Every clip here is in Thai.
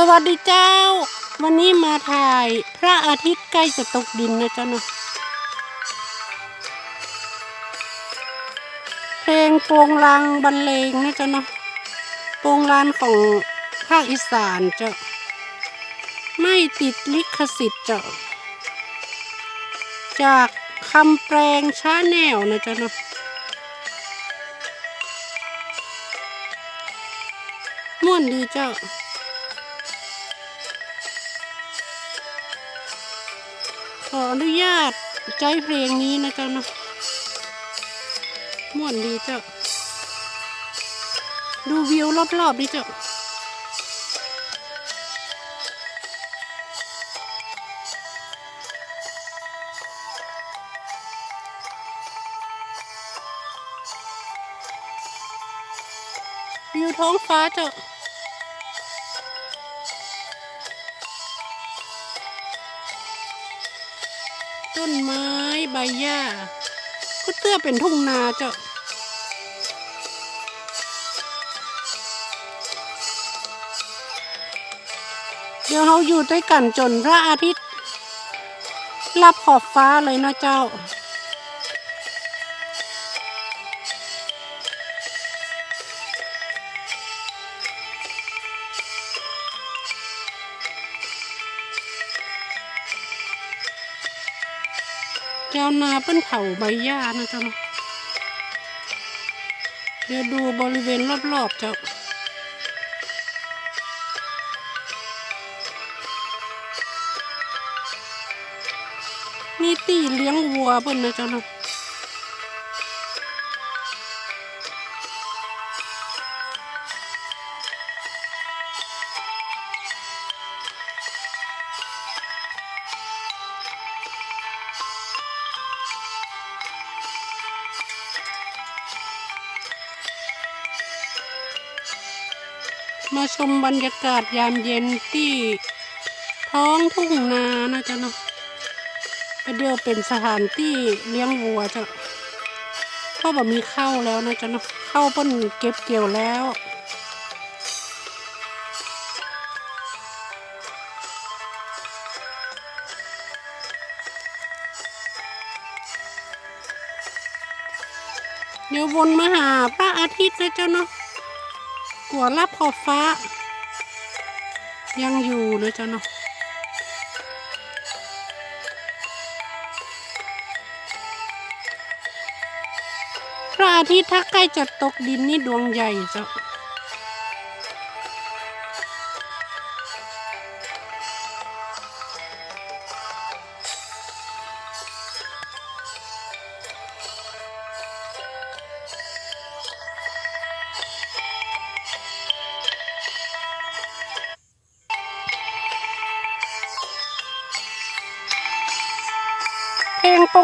สวัสดีเจ้า วันนี้มาถ่ายพระอาทิตย์ใกล้จะตกดินนะเจ้าเนาะเพลงโปงลางบรรเลงนะเจ้าเนาะโปงลานของภาคอีสานเจ้าไม่ติดลิขสิทธิ์เจ้าจากคำแปลงช้าแนวนะเจ้าเนาะม่วนดีเจ้า ขออนุญาตใจเพลงนี้นะเจ้าเนาะม่วนดีเจ้า ดูวิวรอบๆดิเจ้าวิวท้องฟ้าเจ้า ต้นไม้ใบหญ้าก็เตื้อเป็นทุ่งนาเจ้าเดี๋ยวเราอยู่ด้วยกันจนพระอาทิตย์ ลับขอบฟ้าเลยนะเจ้า แก้วนาเป็นเผาใบหญ้านะเจ้าเนาะเดี๋ยวดูบริเวณรอบๆจ้านี่ตีเลี้ยงวัวเพิ่นนะจ๊ะเนาะ มาชมบรรยากาศยามเย็นที่ท้องทุ่งนานะเจ้าเนาะเดี๋ยวเป็นสถานที่เลี้ยงวัวจ้ะพ่อบอกมีเข้าวแล้วนะจ๊ะเนาะเข้าวเพิ่นเก็บเกี่ยวแล้วเดี๋ยววนมาหาพระอาทิตย์นะเจ้าเนาะ กัวรับขอบฟ้า ยังอยู่นะเจ้าเนาะพระอาทิตย์ถ้าใกล้จะตกดินนี่ดวงใหญ่จ้ะ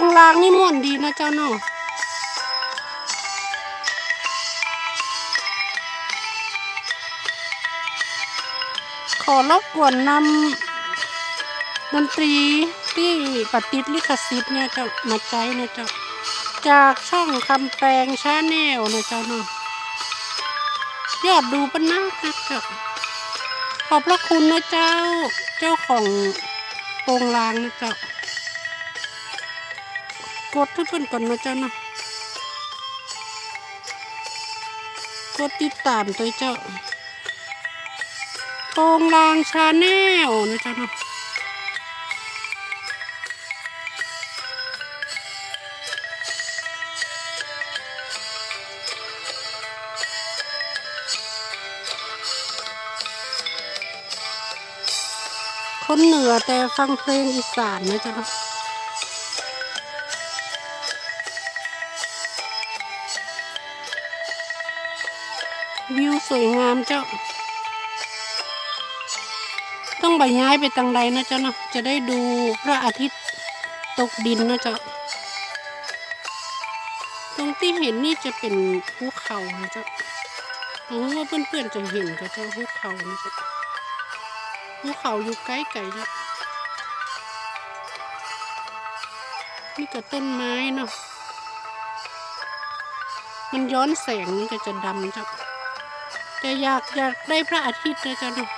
งปงลางนี่ม่วนดีนะเจ้าเนาะขอรบกวนนำดนตรีที่ปฏิดลิขสิทธิ์เนี่ยเจะมาใจนะเจ้าจากช่องคำแปลงชาแนลนะเจ้าเนาะยอดดูปนักนะเจ้าขอบพระคุณนะเจ้า เจ้าของโปรงลางนะเจ้า กดทุกคนก่อนนะเจ้าเนาะกดติดตามตัวเจ้าโปงลางชาแนลนะจ๊ะเนาะคนเหนือแต่ฟังเพลงอีสานนะจ๊ะ วิวสวยงามเจ้า ต้องไปย้ายไปตังใดนะเจ้าเนาะจะได้ดูพระอาทิตย์ตกดินนะเจ้า ตรงที่เห็นนี่จะเป็นภูเขานะเจ้าหวังว่าเพื่อนๆจะเห็นกับเจ้าภูเขานะเจ้าภูเขาอยู่ใกล้ไก่จ้ะนี่ก็ต้นไม้เนาะมันย้อนแสงนี่ก็จะดำจ้ะ แกอยากอยากได้พระอาทิตย์นะเจ้าลูก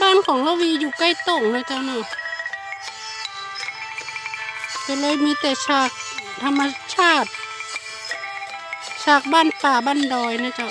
บ้านของละวีอยู่ใกล้ตรงนะเจ้าเนาะก็เลยมีแต่ฉากธรรมชาติ ฉากบ้านป่าบ้านดอยนะเจ้า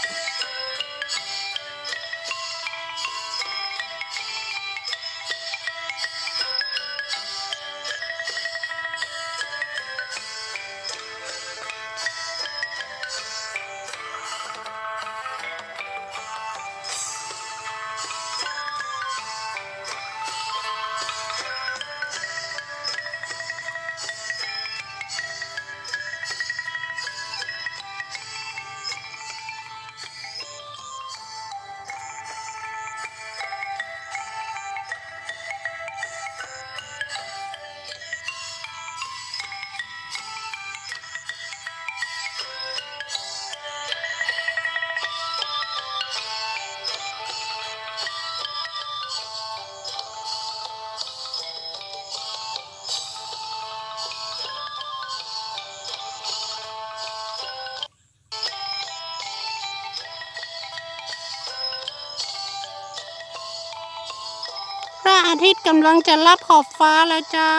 อาทิตย์กำลังจะรับขอบฟ้าแล้วเจ้า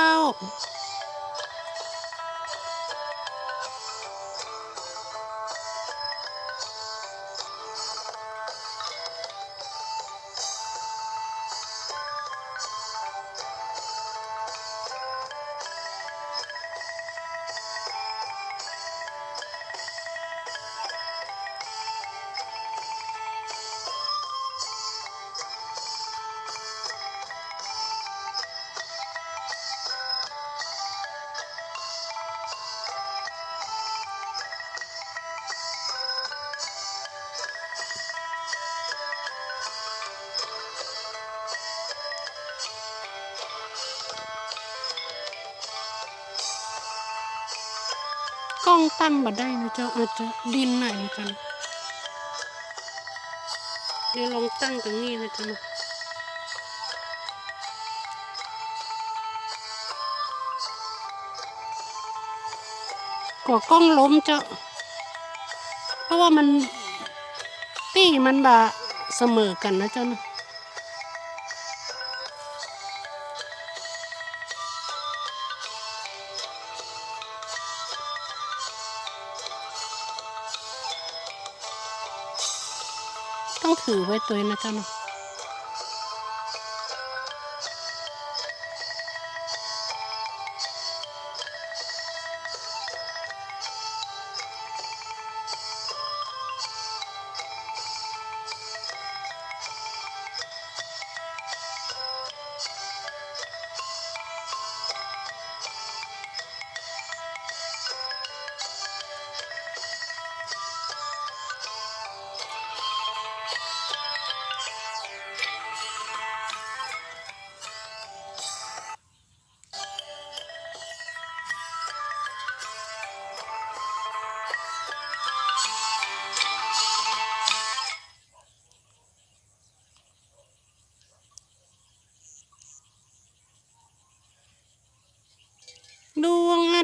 ตั้งบัดได้นะเจ้าอาจจะดินหน่อยนะเจ้าเดี๋ยวลองตั้งตรงนี้นะเจ้านะกลัวกล้องล้มเจ้าเพราะว่ามันตี้มันบะเสมอกันนะเจ้านะ ต้องถือไว้ตัวนะเจ้าเนาะ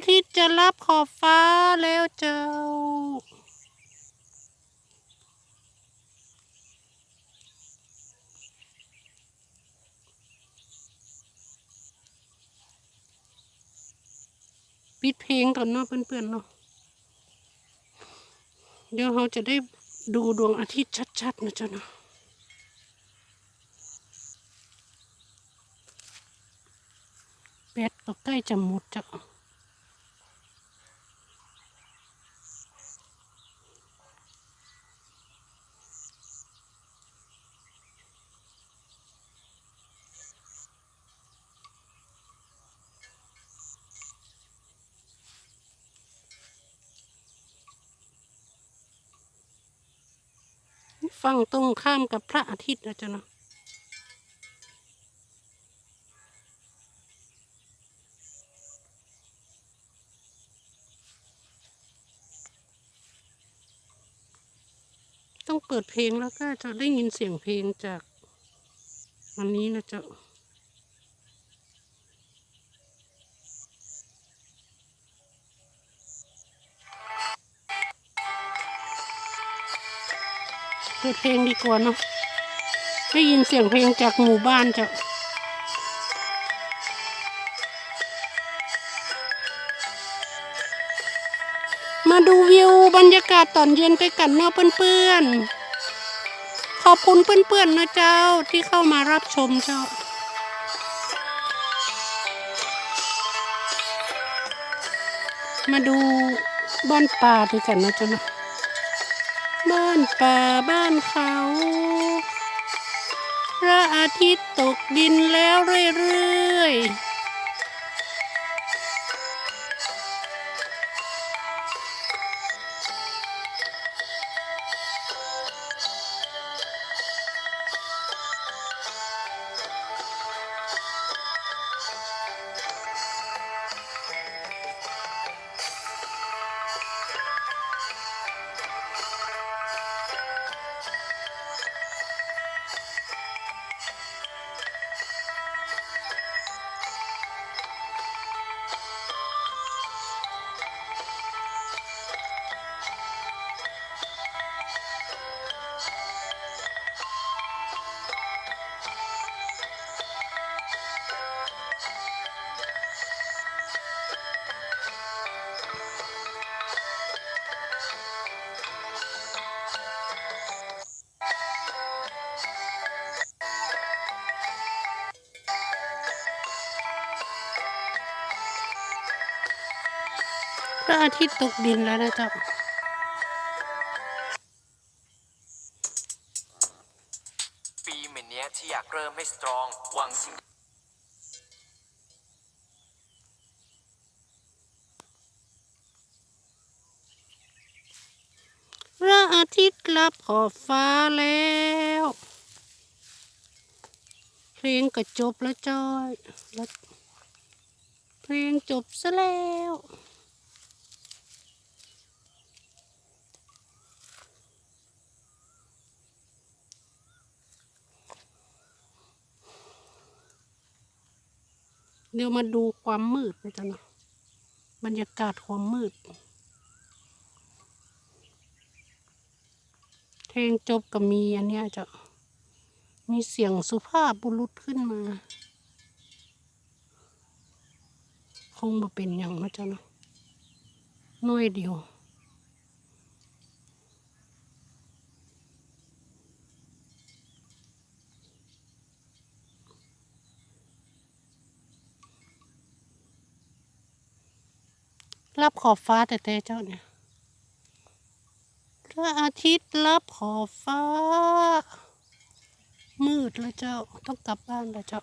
ทิตย์จะรับขอบฟ้าแล้วเจ้า ปิดเพลงก่อนเนาะเพื่อนๆเนาะเดี๋ยวเราจะได้ดูดวงอาทิตย์ชัดๆนะเจ้าเนาะแบตก็ใกล้จะหมดจ้ะ ฝั่งตรงข้ามกับพระอาทิตย์นะจ๊ะเนาะต้องเปิดเพลงแล้วก็จะได้ยินเสียงเพลงจากอันนี้นะจ๊ะ เปิดเพลงดีกว่าเนาะได้ยินเสียงเพลงจากหมู่บ้านเจ้ามาดูวิวบรรยากาศตอนเย็นด้วยกันเนาะเพื่อนๆ ขอบคุณเพื่อนๆนะเจ้าที่เข้ามารับชมเจ้ามาดูบ้านป่าด้วยกันนะเจ้าเนาะ บ้านป่าบ้านเขา พระอาทิตย์ตกดินแล้วเรื่อยๆ พระอาทิตย์ตกดินแล้วนะเจ้าปีเหม็นเนี้ยที่อยากเริ่มให้สตรองหวังสิ่งพระอาทิตย์ลับขอบฟ้าแล้ว เพลงก็จบแล้วจ้อยแล้วเพลงจบซะแล้ว เดี๋ยวมาดูความมืดนะจ๊ะเนาะบรรยากาศความมืด เพลงจบก็มีอันเนี้ยจะมีเสียงสุภาพบุรุษขึ้นมา คงมาเป็นอย่างนะจ๊ะเนาะน้อยเดียว รับขอบฟ้าแต่แต่เจ้าเนี่ยพระอาทิตย์รับขอบฟ้า มืดแล้วเจ้าต้องกลับบ้านแล้วเจ้า